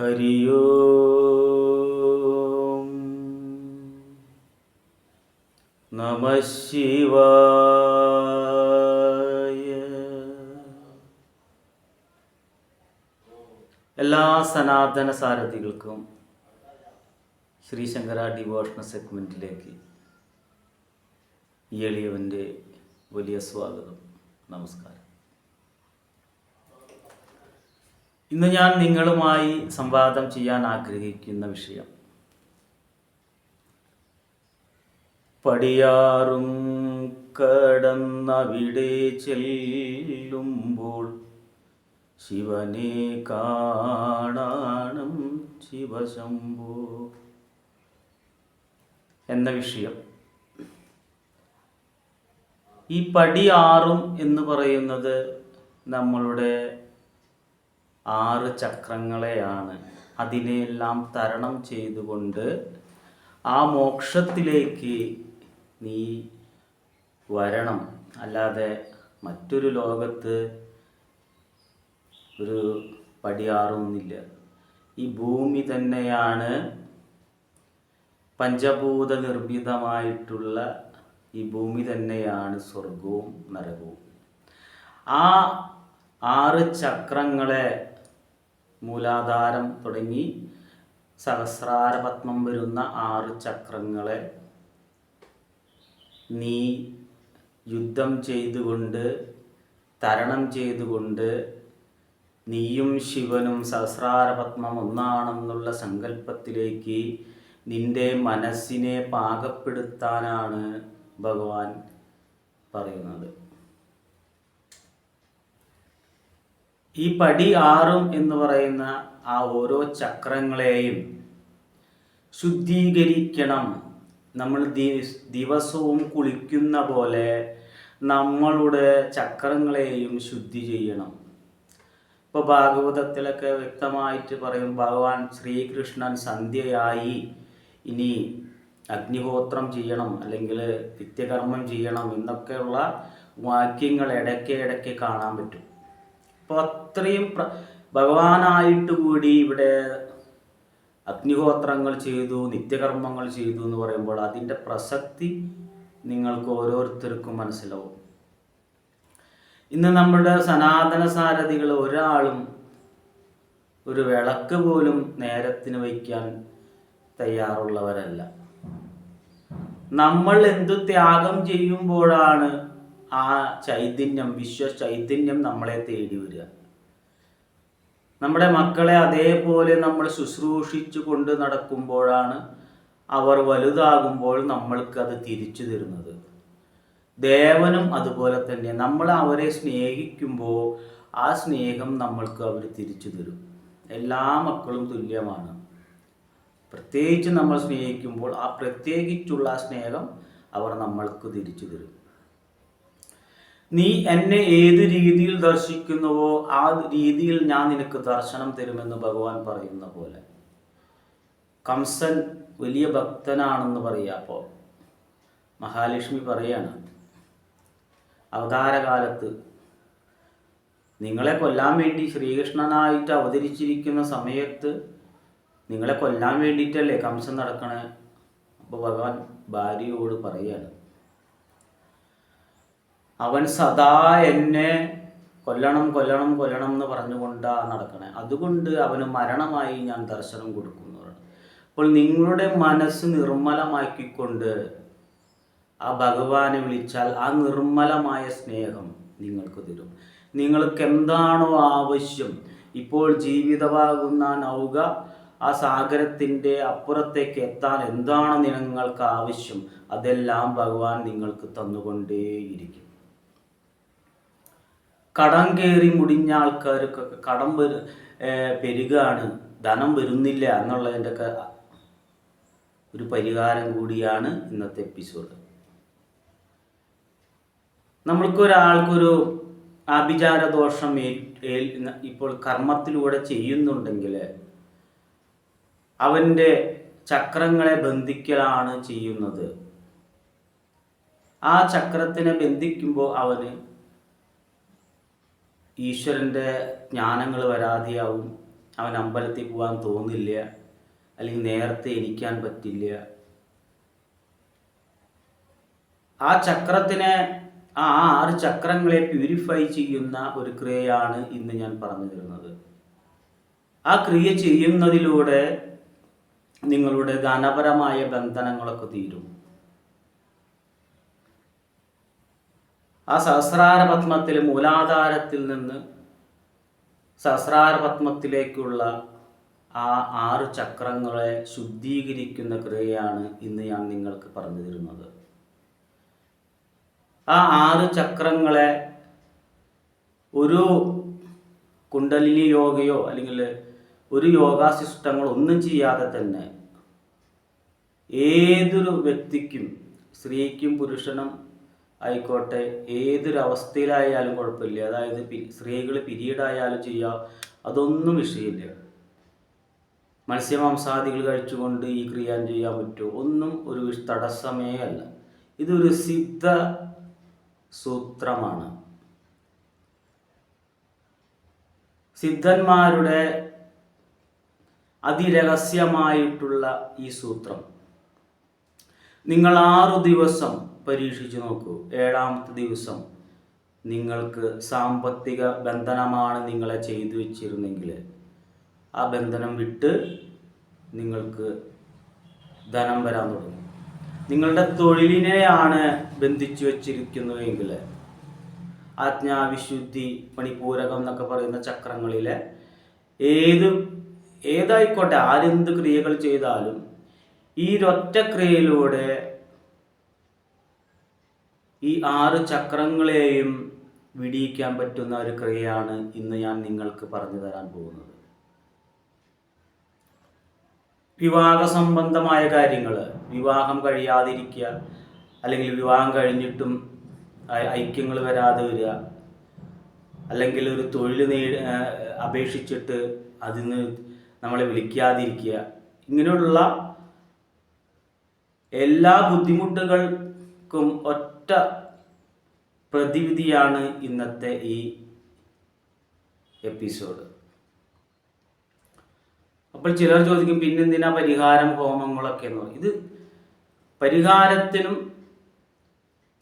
ഹരി ഓം നമ എല്ലാ സനാതന സാരഥികൾക്കും ശ്രീശങ്കര ഡിവോഷണൽ സെഗ്മെന്റിലേക്ക് ഈ എളിയവന്റെ വലിയ സ്വാഗതം. നമസ്കാരം. ഇന്ന് ഞാൻ നിങ്ങളുമായി സംവാദം ചെയ്യാൻ ആഗ്രഹിക്കുന്ന വിഷയം. പടിയാറും കടന്നവിടെ ചെല്ലുമ്പോൾ ശിവനെ കാണാണം ശിവശംഭോ എന്ന വിഷയം. ഈ പടിയാറും എന്ന് പറയുന്നത് നമ്മളുടെ ആറ് ചക്രങ്ങളെയാണ്. അതിനെയെല്ലാം തരണം ചെയ്തുകൊണ്ട് ആ മോക്ഷത്തിലേക്ക് നീ വരണം. അല്ലാതെ മറ്റൊരു ലോകത്ത് ഒരു പടിയാറൊന്നുമില്ല ഈ ഭൂമി തന്നെയാണ് പഞ്ചഭൂത നിർമ്മിതമായിട്ടുള്ള ഈ ഭൂമി തന്നെയാണ് സ്വർഗവും നരകവും. ആ ആറ് ചക്രങ്ങളെ മൂലാധാരം തുടങ്ങി സഹസ്രാരപത്മം വരുന്ന ആറ് ചക്രങ്ങളെ നീ യുദ്ധം ചെയ്തുകൊണ്ട് തരണം ചെയ്തുകൊണ്ട് നീയും ശിവനും സഹസ്രാരപത്മം ഒന്നാണെന്നുള്ള സങ്കല്പത്തിലേക്ക് നിന്റെ മനസ്സിനെ പാകപ്പെടുത്താനാണ് ഭഗവാൻ പറയുന്നത്. ഈ പടി ആറും എന്ന് പറയുന്ന ആ ഓരോ ചക്രങ്ങളെയും ശുദ്ധീകരിക്കണം. നമ്മൾ ദിവസവും കുളിക്കുന്ന പോലെ നമ്മളുടെ ചക്രങ്ങളെയും ശുദ്ധി ചെയ്യണം. ഇപ്പോൾ ഭാഗവതത്തിലൊക്കെ വ്യക്തമായിട്ട് പറയും ഭഗവാൻ ശ്രീകൃഷ്ണൻ സന്ധ്യയായി ഇനി അഗ്നിഹോത്രം ചെയ്യണം അല്ലെങ്കിൽ നിത്യകർമ്മം ചെയ്യണം എന്നൊക്കെയുള്ള വാക്യങ്ങൾ ഇടയ്ക്ക് ഇടയ്ക്ക് കാണാൻ പറ്റും. അപ്പോൾ അത്രയും ഭഗവാനായിട്ട് കൂടി ഇവിടെ അഗ്നിഹോത്രങ്ങൾ ചെയ്തു നിത്യകർമ്മങ്ങൾ ചെയ്തു എന്ന് പറയുമ്പോൾ അതിന്റെ പ്രസക്തി നിങ്ങൾക്ക് ഓരോരുത്തർക്കും മനസ്സിലാവും. ഇന്ന് നമ്മുടെ സനാതന സാരഥികൾ ഒരാളും ഒരു വിളക്ക് പോലും നേരത്തിന് വയ്ക്കാൻ തയ്യാറുള്ളവരല്ല. നമ്മൾ എന്തു ത്യാഗം ചെയ്യുമ്പോഴാണ് ആ ചൈതന്യം വിശ്വ ചൈതന്യം നമ്മളെ തേടി വരിക. നമ്മുടെ മക്കളെ അതേപോലെ നമ്മൾ ശുശ്രൂഷിച്ചു കൊണ്ട് നടക്കുമ്പോഴാണ് അവർ വലുതാകുമ്പോൾ നമ്മൾക്ക് അത് തിരിച്ചു തരുന്നത്. ദേവനും അതുപോലെ തന്നെ നമ്മൾ അവരെ സ്നേഹിക്കുമ്പോൾ ആ സ്നേഹം നമ്മൾക്ക് അവർ തിരിച്ചു തരും. എല്ലാ മക്കളും തുല്യമാണ്. പ്രത്യേകിച്ച് നമ്മൾ സ്നേഹിക്കുമ്പോൾ ആ പ്രത്യേകിച്ചുള്ള സ്നേഹം അവർ നമ്മൾക്ക് തിരിച്ചു തരും. നീ എന്നെ ഏത് രീതിയിൽ ദർശിക്കുന്നുവോ ആ രീതിയിൽ ഞാൻ നിനക്ക് ദർശനം തരുമെന്ന് ഭഗവാൻ പറയുന്ന പോലെ. കംസൻ വലിയ ഭക്തനാണെന്ന് പറയുക അപ്പോൾ. മഹാലക്ഷ്മി പറയാണ് അവതാരകാലത്ത് നിങ്ങളെ കൊല്ലാൻ വേണ്ടി ശ്രീകൃഷ്ണനായിട്ട് അവതരിച്ചിരിക്കുന്ന സമയത്ത് നിങ്ങളെ കൊല്ലാൻ വേണ്ടിയിട്ടല്ലേ കംസൻ നടക്കണേ? അപ്പോൾ ഭഗവാൻ ഭാര്യയോട് പറയാണ് അവൻ സദാ എന്നെ കൊല്ലണം കൊല്ലണം കൊല്ലണം എന്ന് പറഞ്ഞുകൊണ്ടാ നടക്കണേ. അതുകൊണ്ട് അവന് മരണമായി ഞാൻ ദർശനം കൊടുക്കുന്നവരാണ് അപ്പോൾ നിങ്ങളുടെ മനസ്സ് നിർമ്മലമാക്കിക്കൊണ്ട് ആ ഭഗവാനെ വിളിച്ചാൽ ആ നിർമ്മലമായ സ്നേഹം നിങ്ങൾക്ക് തരും. നിങ്ങൾക്ക് എന്താണോ ആവശ്യം ഇപ്പോൾ ജീവിതമാകുന്ന നൗക ആ സാഗരത്തിന്റെ അപ്പുറത്തേക്ക് എത്താൻ എന്താണ് നിങ്ങൾക്ക് ആവശ്യം അതെല്ലാം ഭഗവാൻ നിങ്ങൾക്ക് തന്നുകൊണ്ടേയിരിക്കും. കടം കയറി മുടിഞ്ഞ ആൾക്കാർക്കൊക്കെ കടം വരു പെരുകാണ്. ധനം വരുന്നില്ല എന്നുള്ളതിന്റെ ഒക്കെ ഒരു പരിഹാരം കൂടിയാണ് ഇന്നത്തെ എപ്പിസോഡ്. നമ്മൾക്ക് ഒരാൾക്കൊരു ആഭിചാര ദോഷം ഇപ്പോൾ കർമ്മത്തിലൂടെ ചെയ്യുന്നുണ്ടെങ്കിൽ അവന്റെ ചക്രങ്ങളെ ബന്ധിക്കലാണ് ചെയ്യുന്നത്. ആ ചക്രത്തിനെ ബന്ധിക്കുമ്പോൾ അവന് ഈശ്വരന്റെ ജ്ഞാനങ്ങൾ വരാതെയാവും അവൻ അമ്പലത്തിൽ പോകാൻ തോന്നില്ല അല്ലെങ്കിൽ നേരത്തെ ഇരിക്കാൻ പറ്റില്ല. ആ ചക്രത്തിനെ ആ ആറ് ചക്രങ്ങളെ പ്യൂരിഫൈ ചെയ്യുന്ന ഒരു ക്രിയയാണ് ഇന്ന് ഞാൻ പറഞ്ഞു തരുന്നത്. ആ ക്രിയ ചെയ്യുന്നതിലൂടെ നിങ്ങളുടെ ധനപരമായ ബന്ധനങ്ങളൊക്കെ തീരും. ആ സഹസ്രാര പത്മത്തിലെ മൂലാധാരത്തിൽ നിന്ന് സഹസ്രാര പത്മത്തിലേക്കുള്ള ആ ആറ് ചക്രങ്ങളെ ശുദ്ധീകരിക്കുന്ന ക്രിയയാണ് ഇന്ന് ഞാൻ നിങ്ങൾക്ക് പറഞ്ഞു തരുന്നത്. ആ ആറ് ചക്രങ്ങളെ ഒരു കുണ്ടലിനി യോഗയോ അല്ലെങ്കിൽ ഒരു യോഗാസിസ്റ്റങ്ങൾ ഒന്നും ചെയ്യാതെ തന്നെ ഏതൊരു വ്യക്തിക്കും സ്ത്രീക്കും പുരുഷനും ആയിക്കോട്ടെ. ഏതൊരു അവസ്ഥയിലായാലും കുഴപ്പമില്ല. അതായത് സ്ത്രീകൾ പിരീഡ് ആയാലും ചെയ്യാം. അതൊന്നും വിഷയമില്ല. മത്സ്യമാംസാദികൾ കഴിച്ചുകൊണ്ട് ഈ ക്രിയ ചെയ്യാൻ പറ്റുമോ ഒന്നും ഒരു തടസ്സമേ അല്ല. ഇതൊരു സിദ്ധ സൂത്രമാണ്. സിദ്ധന്മാരുടെ അതിരഹസ്യമായിട്ടുള്ള ഈ സൂത്രം. നിങ്ങൾ ആറു ദിവസം പരീക്ഷിച്ചു നോക്കൂ. ഏഴാമത്തെ ദിവസം നിങ്ങൾക്ക് സാമ്പത്തിക ബന്ധനമാണ് നിങ്ങളെ ചെയ്തു വെച്ചിരുന്നെങ്കിൽ ആ ബന്ധനം വിട്ട് നിങ്ങൾക്ക് ധനം വരാൻ തുടങ്ങും. നിങ്ങളുടെ തൊഴിലിനെയാണ് ബന്ധിച്ചു വച്ചിരിക്കുന്നതെങ്കിൽ ആജ്ഞാവിശുദ്ധി പണിപൂരകം എന്നൊക്കെ പറയുന്ന ചക്രങ്ങളിലെ ഏത് ഏതായിക്കോട്ടെ ആരെന്ത് ക്രിയകൾ ചെയ്താലും ഈ ഒറ്റ ക്രിയയിലൂടെ ഈ ആറ് ചക്രങ്ങളെയും വിടിയിക്കാൻ പറ്റുന്ന ഒരു ക്രിയയാണ് ഇന്ന് ഞാൻ നിങ്ങൾക്ക് പറഞ്ഞു തരാൻ പോകുന്നത്. വിവാഹ സംബന്ധമായ കാര്യങ്ങൾ വിവാഹം കഴിയാതിരിക്കുക അല്ലെങ്കിൽ വിവാഹം കഴിഞ്ഞിട്ടും ഐക്യങ്ങൾ വരാതെ വരിക അല്ലെങ്കിൽ ഒരു തൊഴിൽ നേ അപേക്ഷിച്ചിട്ട് അതിന് നമ്മളെ വിളിക്കാതിരിക്കുക ഇങ്ങനെയുള്ള എല്ലാ ബുദ്ധിമുട്ടുകൾക്കും ഒറ്റ പ്രതിവിധിയാണ് ഇന്നത്തെ ഈ എപ്പിസോഡ്. അപ്പോൾ ചിലർ ചോദിക്കും പിന്നെന്തിനാ പരിഹാരം ഹോമങ്ങളൊക്കെ എന്ന്? പറയും ഇത് പരിഹാരത്തിനും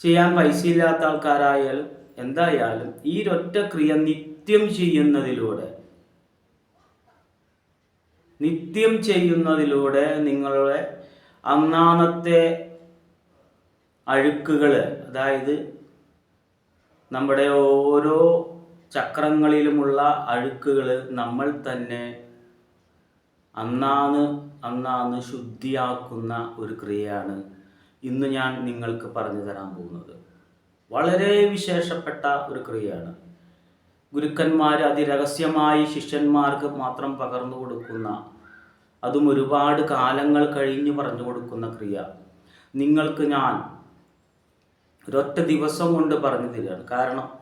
ചെയ്യാൻ പൈസ ഇല്ലാത്ത ആൾക്കാരായാലും എന്തായാലും ഈ ഒരൊറ്റ ക്രിയ നിത്യം ചെയ്യുന്നതിലൂടെ നിത്യം ചെയ്യുന്നതിലൂടെ നിങ്ങളുടെ അന്നാമത്തെ അഴുക്കുകൾ അതായത് നമ്മുടെ ഓരോ ചക്രങ്ങളിലുമുള്ള അഴുക്കുകൾ നമ്മൾ തന്നെ അന്നാന്ന് അന്നാന്ന് ശുദ്ധിയാക്കുന്ന ഒരു ക്രിയയാണ് ഇന്ന് ഞാൻ നിങ്ങൾക്ക് പറഞ്ഞു തരാൻ പോകുന്നത്. വളരെ വിശേഷപ്പെട്ട ഒരു ക്രിയയാണ്. ഗുരുക്കന്മാർ അതിരഹസ്യമായി ശിഷ്യന്മാർക്ക് മാത്രം പകർന്നു കൊടുക്കുന്ന അതും ഒരുപാട് കാലങ്ങൾ കഴിഞ്ഞ് പറഞ്ഞു കൊടുക്കുന്ന ക്രിയ. നിങ്ങൾക്ക് ഞാൻ ഒരൊറ്റ ദിവസം കൊണ്ട് പറഞ്ഞു തരികയാണ്. കാരണം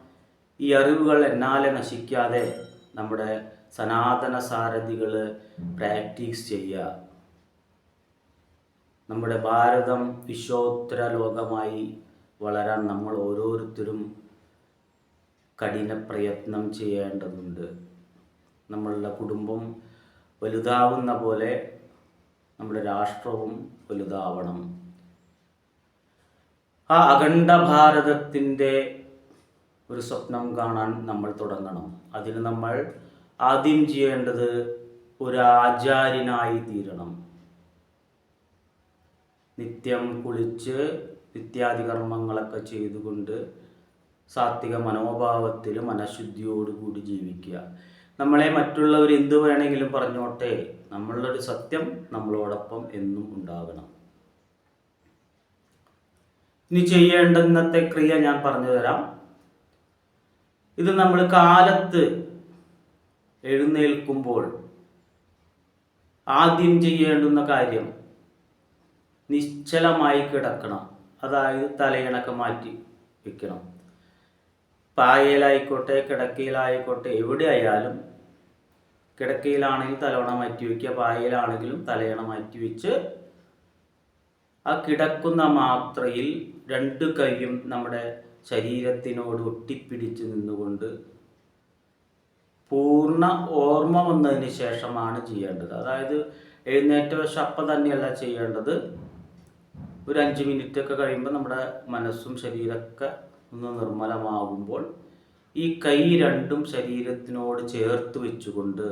ഈ അറിവുകൾ എന്നാലെ നശിക്കാതെ നമ്മുടെ സനാതന സാരഥികൾ പ്രാക്ടീസ് ചെയ്യുക. നമ്മുടെ ഭാരതം വിശ്വോത്തര ലോകമായി വളരാൻ നമ്മൾ ഓരോരുത്തരും കഠിന പ്രയത്നം ചെയ്യേണ്ടതുണ്ട്. നമ്മളുടെ കുടുംബം വലുതാവുന്ന പോലെ നമ്മുടെ രാഷ്ട്രവും വലുതാവണം. ആ അഖണ്ഡ ഭാരതത്തിന്റെ ഒരു സ്വപ്നം കാണാൻ നമ്മൾ തുടങ്ങണം. അതിന് നമ്മൾ ആദ്യം ചെയ്യേണ്ടത് ഒരു ആചാര്യനായി തീരണം. നിത്യം കുളിച്ച് നിത്യാദി കർമ്മങ്ങളൊക്കെ ചെയ്തുകൊണ്ട് സാത്വിക മനോഭാവത്തിൽ മനഃശുദ്ധിയോടുകൂടി ജീവിക്കുക. നമ്മളെ മറ്റുള്ളവർ എന്ത് വേണമെങ്കിലും പറഞ്ഞോട്ടെ. നമ്മളുടെ സത്യം നമ്മളോടൊപ്പം എന്നും ഉണ്ടാകണം ഇനി ചെയ്യേണ്ടുന്നത്തെ ക്രിയ ഞാൻ പറഞ്ഞു തരാം ഇത് നമ്മൾ കാലത്ത് എഴുന്നേൽക്കുമ്പോൾ ആദ്യം ചെയ്യേണ്ടുന്ന കാര്യം നിശ്ചലമായി കിടക്കണം. അതായത് തലയിണക്ക് മാറ്റി വെക്കണം. പായയിലായിക്കോട്ടെ കിടക്കയിലായിക്കോട്ടെ എവിടെ ആയാലും കിടക്കയിലാണെങ്കിൽ തലവണ മാറ്റി വയ്ക്കുക പായയിലാണെങ്കിലും തലയണ മാറ്റി വെച്ച് ആ കിടക്കുന്ന മാത്രയിൽ രണ്ട് കൈയും നമ്മുടെ ശരീരത്തിനോട് ഒട്ടിപ്പിടിച്ച് നിന്നുകൊണ്ട് പൂർണ ഓർമ്മ വന്നതിന് ശേഷമാണ് ചെയ്യേണ്ടത്. അതായത് എഴുന്നേറ്റ വശം അപ്പം തന്നെയല്ല ചെയ്യേണ്ടത്. ഒരു അഞ്ച് മിനിറ്റ് ഒക്കെ കഴിയുമ്പോൾ നമ്മുടെ മനസ്സും ശരീരമൊക്കെ ഒന്ന് നിർമ്മലമാകുമ്പോൾ ഈ കൈ രണ്ടും ശരീരത്തിനോട് ചേർത്ത് വെച്ചുകൊണ്ട്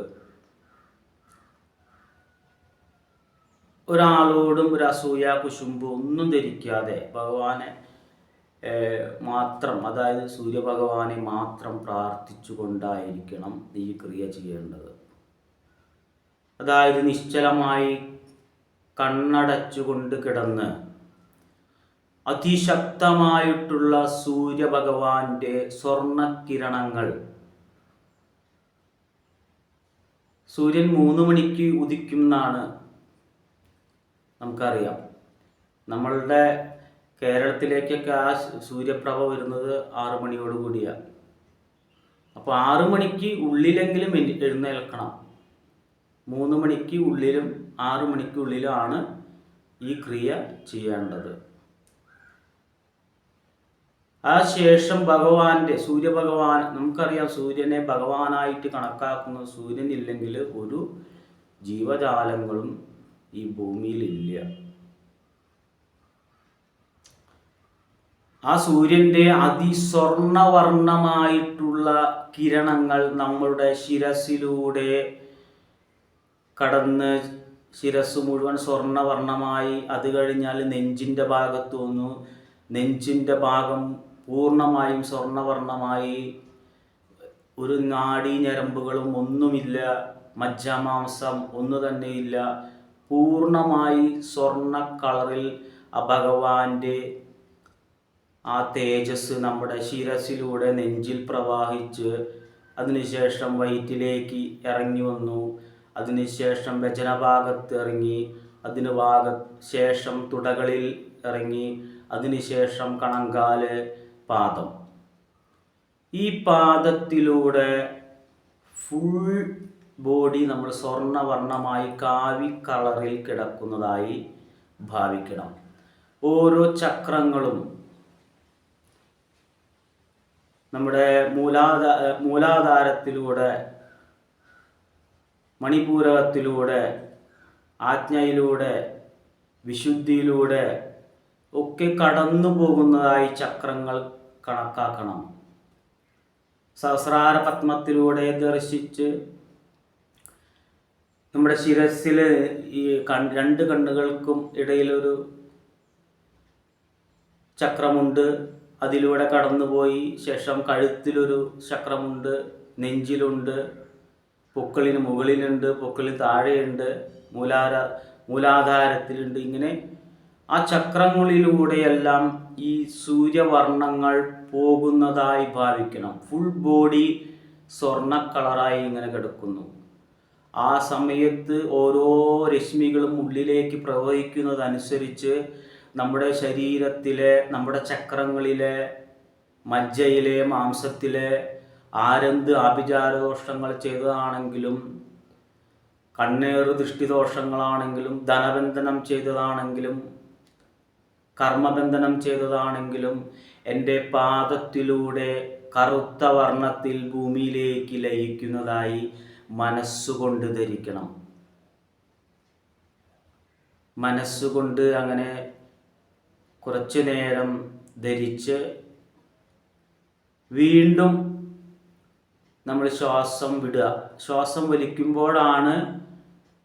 ഒരാളോടും ഒരു അസൂയ കുശുമ്പ് ഒന്നും ധരിക്കാതെ ഭഗവാനെ മാത്രം അതായത് സൂര്യഭഗവാനെ മാത്രം പ്രാർത്ഥിച്ചുകൊണ്ടായിരിക്കണം ഈ ക്രിയ ചെയ്യേണ്ടത്. അതായത് നിശ്ചലമായി കണ്ണടച്ചുകൊണ്ട് കിടന്ന് അതിശക്തമായിട്ടുള്ള സൂര്യഭഗവാന്റെ സ്വർണക്കിരണങ്ങൾ. സൂര്യൻ മൂന്ന് മണിക്ക് ഉദിക്കുമെന്നാണ് നമുക്കറിയാം. നമ്മളുടെ കേരളത്തിലേക്കൊക്കെ ആ സൂര്യപ്രഭ വരുന്നത് ആറു മണിയോട് കൂടിയാണ് അപ്പോൾ ആറു മണിക്ക് ഉള്ളിലെങ്കിലും എഴുന്നേൽക്കണം. മൂന്ന് മണിക്ക് ഉള്ളിലും ആറു മണിക്കുള്ളിലുമാണ് ഈ ക്രിയ ചെയ്യേണ്ടത്. ആ ശേഷം ഭഗവാന്റെ സൂര്യഭഗവാൻ നമുക്കറിയാം സൂര്യനെ ഭഗവാനായിട്ട് കണക്കാക്കുന്ന സൂര്യനില്ലെങ്കിൽ ഒരു ജീവജാലങ്ങളും ഈ ഭൂമിയിലില്ല. ആ സൂര്യന്റെ അതിസ്വർണവർണമായിട്ടുള്ള കിരണങ്ങൾ നമ്മളുടെ ശിരസിലൂടെ കടന്ന് ശിരസ് മുഴുവൻ സ്വർണവർണമായി. അത് കഴിഞ്ഞാൽ നെഞ്ചിന്റെ ഭാഗത്ത് വന്നു. നെഞ്ചിന്റെ ഭാഗം പൂർണമായും സ്വർണവർണമായി. ഒരു നാഡീ ഞരമ്പുകളും ഒന്നുമില്ല. മജ്ജാമാംസം ഒന്നു തന്നെയില്ല പൂർണമായി സ്വർണ കളറിൽ ആ ഭഗവാന്റെ ആ തേജസ് നമ്മുടെ ശിരസിലൂടെ നെഞ്ചിൽ പ്രവാഹിച്ച് അതിനുശേഷം വയറ്റിലേക്ക് ഇറങ്ങി വന്നു. അതിനുശേഷം രചനഭാഗത്ത് ഇറങ്ങി. അതിന് ഭാഗ ശേഷം തുടകളിൽ ഇറങ്ങി. അതിനുശേഷം കണങ്കാൽ പാദം. ഈ പാദത്തിലൂടെ ഫുൾ ബോഡി നമ്മൾ സ്വർണവർണമായി കാവി കളറിൽ കിടക്കുന്നതായി ഭാവിക്കണം. ഓരോ ചക്രങ്ങളും നമ്മുടെ മൂലാധാ മൂലാധാരത്തിലൂടെ മണിപൂരകത്തിലൂടെ ആജ്ഞയിലൂടെ വിശുദ്ധിയിലൂടെ ഒക്കെ കടന്നു പോകുന്നതായി ചക്രങ്ങൾ കണക്കാക്കണം. സഹസ്രാര പത്മത്തിലൂടെ ദർശിച്ച് നമ്മുടെ ശിരസിൽ ഈ കൺ രണ്ട് കണ്ണുകൾക്കും ഇടയിലൊരു ചക്രമുണ്ട്. അതിലൂടെ കടന്നുപോയി ശേഷം കഴുത്തിലൊരു ചക്രമുണ്ട്. നെഞ്ചിലുണ്ട്. പൊക്കളിന് മുകളിലുണ്ട്. പൊക്കളിൽ താഴെയുണ്ട്. മൂലാര മൂലാധാരത്തിലുണ്ട്. ഇങ്ങനെ ആ ചക്രങ്ങളിലൂടെയെല്ലാം ഈ സൂര്യവർണങ്ങൾ പോകുന്നതായി ഭാവിക്കണം. ഫുൾ ബോഡി സ്വർണ കളറായി ഇങ്ങനെ കിടക്കുന്നു. ആ സമയത്ത് ഓരോ രശ്മികളും ഉള്ളിലേക്ക് പ്രവഹിക്കുന്നതനുസരിച്ച് നമ്മുടെ ശരീരത്തിലെ നമ്മുടെ ചക്രങ്ങളിലെ മജ്ജയിലെ മാംസത്തിലെ ആരെന്ത് ആഭിചാരദോഷങ്ങൾ ചെയ്തതാണെങ്കിലും കണ്ണേറ് ദൃഷ്ടിദോഷങ്ങളാണെങ്കിലും ധനബന്ധനം ചെയ്തതാണെങ്കിലും കർമ്മബന്ധനം ചെയ്തതാണെങ്കിലും എന്റെ പാദത്തിലൂടെ കറുത്ത വർണത്തിൽ ഭൂമിയിലേക്ക് ലയിക്കുന്നതായി മനസ്സുകൊണ്ട് ധരിക്കണം. മനസ്സുകൊണ്ട് അങ്ങനെ കുറച്ചു നേരം ധരിച്ച് വീണ്ടും നമ്മൾ ശ്വാസം വിടുക. ശ്വാസം വലിക്കുമ്പോഴാണ്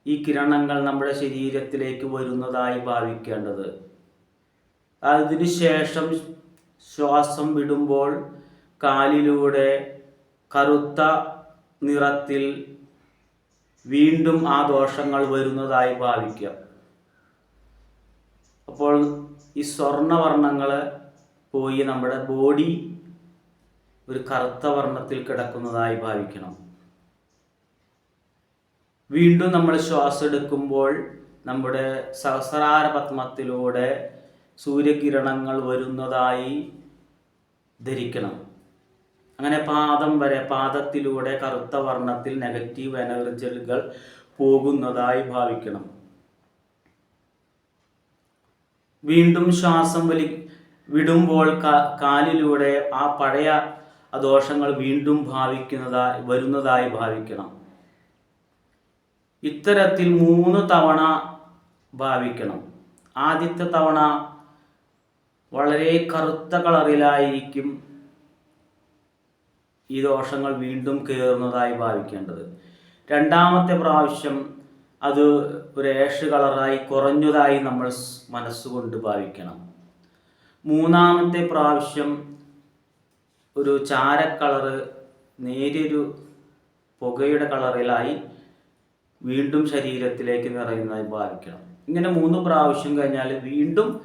ഈ കിരണങ്ങൾ നമ്മുടെ ശരീരത്തിലേക്ക് വരുന്നതായി ഭാവിക്കേണ്ടത്. അതിനുശേഷം ശ്വാസം വിടുമ്പോൾ കാലിലൂടെ കറുത്ത നിറത്തിൽ വീണ്ടും ആ ദോഷങ്ങൾ വരുന്നതായി ഭാവിക്കാം. അപ്പോൾ ഈ സ്വർണവർണങ്ങൾ പോയി നമ്മുടെ ബോഡി ഒരു കറുത്ത വർണത്തിൽ കിടക്കുന്നതായി ഭാവിക്കണം. വീണ്ടും നമ്മൾ ശ്വാസം എടുക്കുമ്പോൾ നമ്മുടെ സഹസ്രാര പത്മത്തിലൂടെ സൂര്യകിരണങ്ങൾ വരുന്നതായി ധരിക്കണം. അങ്ങനെ പാദം വരെ പാദത്തിലൂടെ കറുത്ത വർണത്തിൽ നെഗറ്റീവ് എനർജികൾ പോകുന്നതായി ഭാവിക്കണം. വീണ്ടും ശ്വാസം വലി വിടുമ്പോൾ കാലിലൂടെ ആ പഴയ ദോഷങ്ങൾ വീണ്ടും ഭാവിക്കുന്നതായി വരുന്നതായി ഭാവിക്കണം. ഇത്തരത്തിൽ മൂന്ന് തവണ ഭാവിക്കണം. ആദ്യത്തെ തവണ വളരെ കറുത്ത കളറിലായിരിക്കും ഈ ദോഷങ്ങൾ വീണ്ടും കയറുന്നതായി ഭാവിക്കേണ്ടത്. രണ്ടാമത്തെ പ്രാവശ്യം അത് ഒരു ഏഷ് കളറായി കുറഞ്ഞതായി നമ്മൾ മനസ്സുകൊണ്ട് ഭാവിക്കണം. മൂന്നാമത്തെ പ്രാവശ്യം ഒരു ചാരക്കളറ് നേരിയൊരു പുകയുടെ കളറിലായി വീണ്ടും ശരീരത്തിലേക്ക് നിറയുന്നതായി ഭാവിക്കണം. ഇങ്ങനെ മൂന്ന് പ്രാവശ്യം കഴിഞ്ഞാൽ വീണ്ടും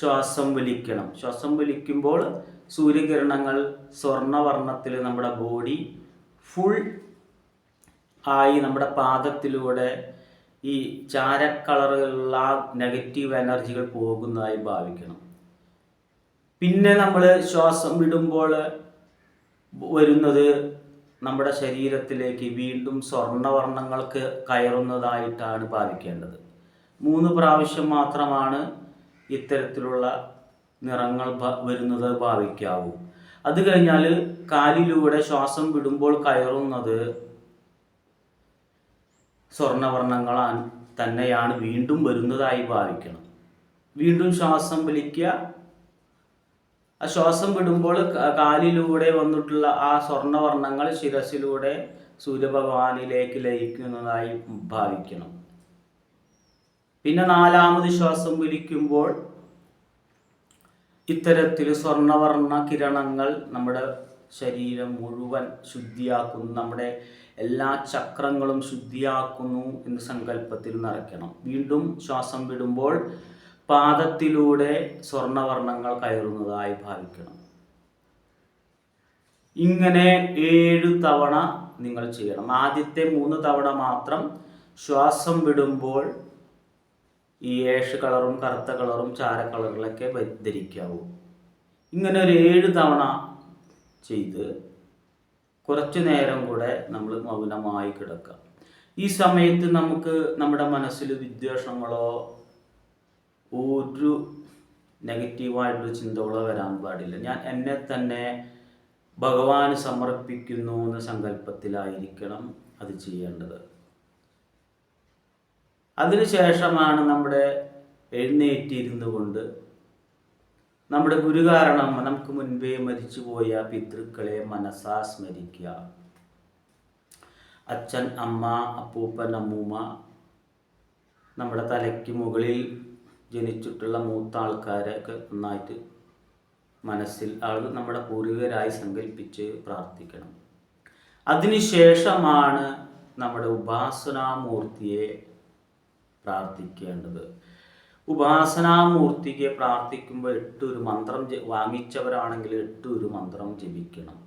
ശ്വാസം വലിക്കണം. ശ്വാസം വലിക്കുമ്പോൾ സൂര്യകിരണങ്ങൾ സ്വർണവർണത്തിൽ നമ്മുടെ ബോഡി ഫുൾ ആയി നമ്മുടെ പാദത്തിലൂടെ ഈ ചാരക്കളറുള്ള നെഗറ്റീവ് എനർജികൾ പോകുന്നതായി ഭാവിക്കണം. പിന്നെ നമ്മൾ ശ്വാസം വിടുമ്പോൾ വരുന്നത് നമ്മുടെ ശരീരത്തിലേക്ക് വീണ്ടും സ്വർണവർണങ്ങൾക്ക് കയറുന്നതായിട്ടാണ് ഭാവിക്കേണ്ടത്. മൂന്ന് പ്രാവശ്യം മാത്രമാണ് ഇത്തരത്തിലുള്ള നിറങ്ങൾ വരുന്നത് ഭാവിക്കാവൂ അത് കഴിഞ്ഞാൽ കാലിലൂടെ ശ്വാസം വിടുമ്പോൾ കയറുന്നത് സ്വർണവർണങ്ങൾ തന്നെയാണ് വീണ്ടും വരുന്നതായി ഭാവിക്കണം. വീണ്ടും ശ്വാസം വലിക്കുക. ആ ശ്വാസം വിടുമ്പോൾ കാലിലൂടെ വന്നിട്ടുള്ള ആ സ്വർണവർണങ്ങൾ ശിരസിലൂടെ സൂര്യഭഗവാനിലേക്ക് ലയിക്കുന്നതായി ഭാവിക്കണം. പിന്നെ നാലാമത് ശ്വാസം വലിക്കുമ്പോൾ ഇത്തരത്തിൽ സ്വർണവർണ കിരണങ്ങൾ നമ്മുടെ ശരീരം മുഴുവൻ ശുദ്ധിയാക്കുന്നു നമ്മുടെ എല്ലാ ചക്രങ്ങളും ശുദ്ധിയാക്കുന്നു എന്ന് സങ്കല്പത്തിൽ നിറയ്ക്കണം. വീണ്ടും ശ്വാസം വിടുമ്പോൾ പാദത്തിലൂടെ സ്വർണവർണങ്ങൾ കയറുന്നതായി ഭാവിക്കണം. ഇങ്ങനെ ഏഴു തവണ നിങ്ങൾ ചെയ്യണം. ആദ്യത്തെ മൂന്ന് തവണ മാത്രം ശ്വാസം വിടുമ്പോൾ ഈ ഏഷ് കളറും കറുത്ത കളറും ചാര കളറുകളൊക്കെ ധരിക്കാവൂ ഇങ്ങനെ ഒരു ഏഴ് തവണ ചെയ്ത് കുറച്ചു നേരം കൂടെ നമ്മൾ മൗനമായി കിടക്കാം. ഈ സമയത്ത് നമുക്ക് നമ്മുടെ മനസ്സിൽ വിദ്വേഷങ്ങളോ ഒരു നെഗറ്റീവായിട്ടുള്ള ചിന്തകളോ വരാൻ പാടില്ല. ഞാൻ എന്നെ തന്നെ ഭഗവാന് സമർപ്പിക്കുന്നു എന്ന സങ്കല്പത്തിലായിരിക്കണം അത് ചെയ്യേണ്ടത്. അതിനുശേഷമാണ് നമ്മുടെ എഴുന്നേറ്റിരുന്നു കൊണ്ട് നമ്മുടെ ഗുരു കാരണം നമുക്ക് മുൻപേ മരിച്ചുപോയ പിതൃക്കളെ മനസ്സാ സ്മരിക്കുക. അച്ഛൻ അമ്മ അപ്പൂപ്പൻ അമ്മൂമ്മ നമ്മുടെ തലയ്ക്ക് മുകളിൽ ജനിച്ചിട്ടുള്ള മൂത്ത ആൾക്കാരൊക്കെ നന്നായിട്ട് മനസ്സിൽ ആൾ നമ്മുടെ പൂർവികരായി സങ്കല്പിച്ച് പ്രാർത്ഥിക്കണം. അതിനുശേഷമാണ് നമ്മുടെ ഉപാസനാമൂർത്തിയെ പ്രാർത്ഥിക്കേണ്ടത്. ഉപാസനാമൂർത്തിക്ക് പ്രാർത്ഥിക്കുമ്പോൾ എട്ട് ഒരു മന്ത്രം വാങ്ങിച്ചവരാണെങ്കിൽ എട്ട് ഒരു മന്ത്രം ജപിക്കണം.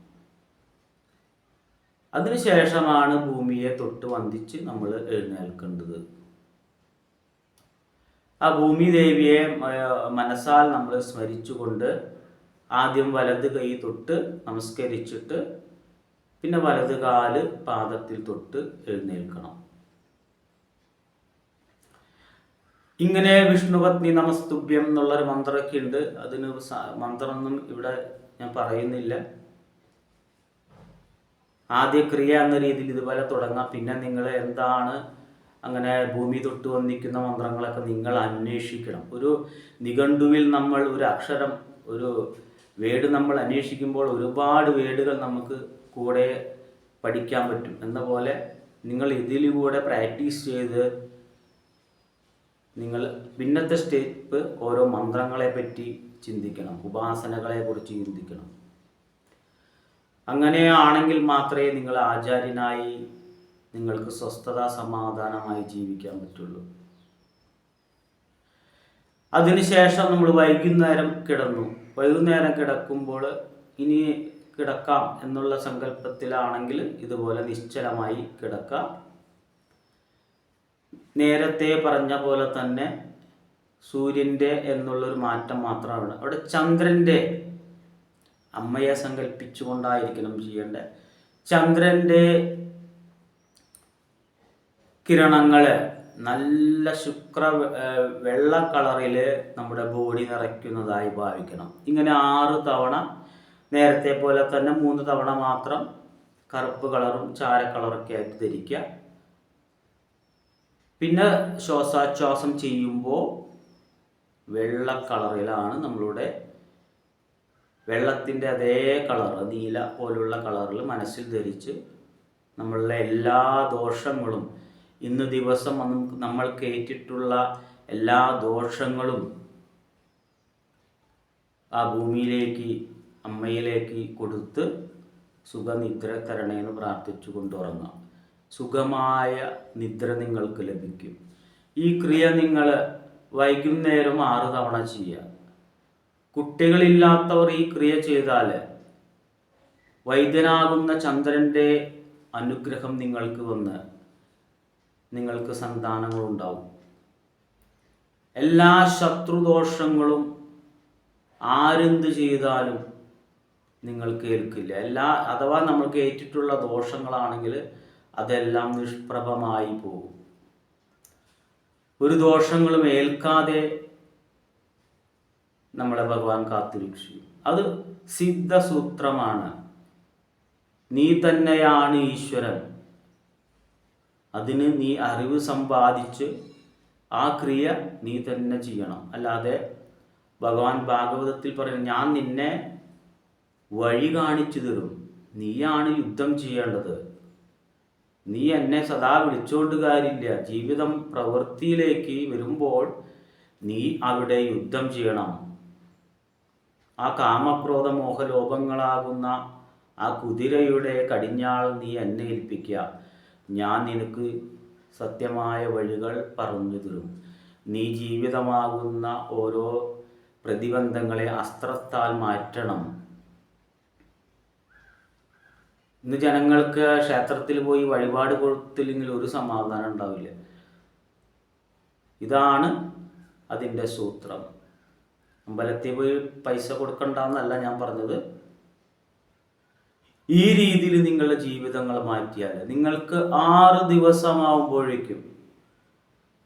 അതിനുശേഷമാണ് ഭൂമിയെ തൊട്ട് വന്ദിച്ച് നമ്മൾ എഴുന്നേൽക്കേണ്ടത്. ആ ഭൂമി ദേവിയെ മനസ്സാൽ നമ്മൾ സ്മരിച്ചുകൊണ്ട് ആദ്യം വലത് കൈ തൊട്ട് നമസ്കരിച്ചിട്ട് പിന്നെ വലത് കാൽ പാദത്തിൽ തൊട്ട് എഴുന്നേൽക്കണം. ഇങ്ങനെ വിഷ്ണുപത്നി നമസ്തുഭ്യം എന്നുള്ളൊരു മന്ത്രമൊക്കെ ഉണ്ട് അതിന് മന്ത്രമൊന്നും ഇവിടെ ഞാൻ പറയുന്നില്ല. ആദ്യ ക്രിയ എന്ന രീതിയിൽ ഇതുപോലെ തുടങ്ങാം. പിന്നെ നിങ്ങൾ എന്താണ് അങ്ങനെ ഭൂമി തൊട്ട് വന്നിക്കുന്ന മന്ത്രങ്ങളൊക്കെ നിങ്ങൾ അന്വേഷിക്കണം. ഒരു നിഘണ്ടുവിൽ നമ്മൾ ഒരു അക്ഷരം ഒരു വേഡ് നമ്മൾ അന്വേഷിക്കുമ്പോൾ ഒരുപാട് വേഡുകൾ നമുക്ക് കൂടെ പഠിക്കാൻ പറ്റും. എന്ന പോലെ നിങ്ങൾ ഇതിലൂടെ പ്രാക്ടീസ് ചെയ്ത് നിങ്ങൾ പിന്നത്തെ സ്റ്റെപ്പ് ഓരോ മന്ത്രങ്ങളെ പറ്റി ചിന്തിക്കണം ഉപാസനകളെ കുറിച്ച് ചിന്തിക്കണം. അങ്ങനെയാണെങ്കിൽ മാത്രമേ നിങ്ങൾ ആചാര്യനായി നിങ്ങൾക്ക് സ്വസ്ഥത സമാധാനമായി ജീവിക്കാൻ പറ്റുള്ളൂ. അതിനുശേഷം നമ്മൾ വൈകുന്നേരം കിടന്നു. വൈകുന്നേരം കിടക്കുമ്പോൾ ഇനി കിടക്കാം എന്നുള്ള സങ്കല്പത്തിലാണെങ്കിൽ ഇതുപോലെ നിശ്ചലമായി കിടക്കാം. നേരത്തെ പറഞ്ഞ പോലെ തന്നെ സൂര്യന്റെ എന്നുള്ളൊരു മാറ്റം മാത്രമാണ്. അവിടെ ചന്ദ്രന്റെ അമ്മയെ സങ്കല്പിച്ചുകൊണ്ടായിരിക്കണം ചെയ്യേണ്ടത്. ചന്ദ്രന്റെ കിരണങ്ങൾ നല്ല ശുക്ര വെള്ള കളറിൽ നമ്മുടെ ബോഡി നിറയ്ക്കുന്നതായി ഭാവിക്കണം. ഇങ്ങനെ ആറ് തവണ നേരത്തെ പോലെ തന്നെ മൂന്ന് തവണ മാത്രം കറുപ്പ് കളറും ചാര കളറൊക്കെ ആയിട്ട് ധരിക്കുക. പിന്നെ ശ്വാസോച്ഛ്വാസം ചെയ്യുമ്പോൾ വെള്ള കളറിലാണ് നമ്മളുടെ വെള്ളത്തിന്റെ അതേ കളർ നീല പോലുള്ള കളറിൽ മനസ്സിൽ ധരിച്ച് നമ്മളുടെ എല്ലാ ദോഷങ്ങളും ഇന്ന് ദിവസം നമ്മൾ കേട്ടിട്ടുള്ള എല്ലാ ദോഷങ്ങളും ആ ഭൂമിയിലേക്ക് അമ്മയിലേക്ക് കൊടുത്ത് സുഖനിദ്ര തരണേന്ന് പ്രാർത്ഥിച്ചു കൊണ്ടുറങ്ങാം സുഖമായ നിദ്ര നിങ്ങൾക്ക് ലഭിക്കും. ഈ ക്രിയ നിങ്ങൾ വൈകുന്നേരം ആറ് തവണ ചെയ്യുക. കുട്ടികളില്ലാത്തവർ ഈ ക്രിയ ചെയ്താൽ വൈദ്യനാകുന്ന ചന്ദ്രന്റെ അനുഗ്രഹം നിങ്ങൾക്ക് വന്ന് നിങ്ങൾക്ക് സന്താനങ്ങളുണ്ടാവും. എല്ലാ ശത്രുദോഷങ്ങളും ആരെന്ത് ചെയ്താലും നിങ്ങൾക്ക് ഏൽക്കില്ല. എല്ലാ അഥവാ നമ്മൾക്ക് ഏറ്റിട്ടുള്ള ദോഷങ്ങളാണെങ്കിൽ അതെല്ലാം നിഷ്പ്രഭമായി പോകും. ഒരു ദോഷങ്ങളും ഏൽക്കാതെ നമ്മളെ ഭഗവാൻ കാത്തുരക്ഷിക്കും അത് സിദ്ധസൂത്രമാണ്. നീ തന്നെയാണ് ഈശ്വരൻ. അതിന് നീ അറിവ് സമ്പാദിച്ച് ആ ക്രിയ നീ തന്നെ ചെയ്യണം. അല്ലാതെ ഭഗവാൻ ഭാഗവതത്തിൽ പറയുന്നു ഞാൻ നിന്നെ വഴി കാണിച്ചു തരും. നീയാണ് യുദ്ധം ചെയ്യേണ്ടത്. നീ എന്നെ സദാ വിളിച്ചുകൊണ്ട് കാര്യമില്ല. ജീവിതം പ്രവൃത്തിയിലേക്ക് വരുമ്പോൾ നീ അവിടെ യുദ്ധം ചെയ്യണം. ആ കാമക്രോധ മോഹലോഭങ്ങളാകുന്ന ആ കുതിരയുടെ കടിഞ്ഞാൾ നീ എന്നെ ഏൽപ്പിക്കുക. ഞാൻ നിനക്ക് സത്യമായ വഴികൾ പറഞ്ഞു തരും. നീ ജീവിതമാകുന്ന ഓരോ പ്രതിബന്ധങ്ങളെ അസ്ത്രത്താൽ മാറ്റണം. ഇന്ന് ജനങ്ങൾക്ക് ക്ഷേത്രത്തിൽ പോയി വഴിപാട് കൊടുത്തില്ലെങ്കിൽ ഒരു സമാധാനം ഉണ്ടാവില്ല. ഇതാണ് അതിന്റെ സൂത്രം. അമ്പലത്തിൽ പോയി പൈസ കൊടുക്കണ്ടെന്നല്ല ഞാൻ പറഞ്ഞത്. ഈ രീതിയിൽ നിങ്ങളുടെ ജീവിതങ്ങൾ മാറ്റിയാൽ നിങ്ങൾക്ക് ആറ് ദിവസമാവുമ്പോഴേക്കും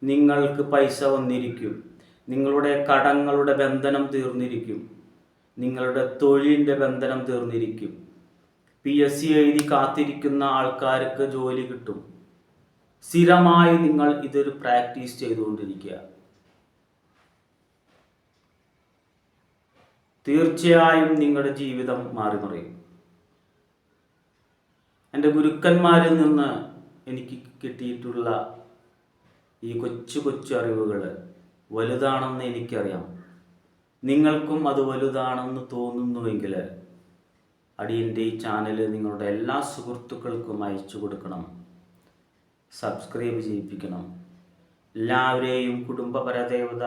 നിങ്ങൾക്ക് പൈസ വന്നിരിക്കും. നിങ്ങളുടെ കടങ്ങളുടെ ബന്ധനം തീർന്നിരിക്കും. നിങ്ങളുടെ തൊഴിലിന്റെ ബന്ധനം തീർന്നിരിക്കും. പി എസ് സി എഴുതി കാത്തിരിക്കുന്ന ആൾക്കാർക്ക് ജോലി കിട്ടും. സ്ഥിരമായി നിങ്ങൾ ഇതൊരു പ്രാക്ടീസ് ചെയ്തുകൊണ്ടിരിക്കുക. തീർച്ചയായും നിങ്ങളുടെ ജീവിതം മാറി മറിയും എന്റെ ഗുരുക്കന്മാരിൽ നിന്ന് എനിക്ക് കിട്ടിയിട്ടുള്ള ഈ കൊച്ചു കൊച്ചു അറിവുകൾ വലുതാണെന്ന് എനിക്കറിയാം. നിങ്ങൾക്കും അത് വലുതാണെന്ന് തോന്നുന്നുവെങ്കിൽ അടിയന്റെ ഈ ചാനൽ നിങ്ങളുടെ എല്ലാ സുഹൃത്തുക്കൾക്കും അയച്ചു കൊടുക്കണം. സബ്സ്ക്രൈബ് ചെയ്യിപ്പിക്കണം. എല്ലാവരെയും കുടുംബപരദേവത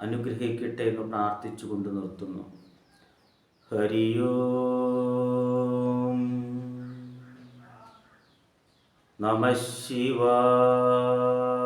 അനുഗ്രഹിക്കട്ടെ എന്ന് പ്രാർത്ഥിച്ചു കൊണ്ട് നിർത്തുന്നു. ഹരിയോ നമ ശിവായ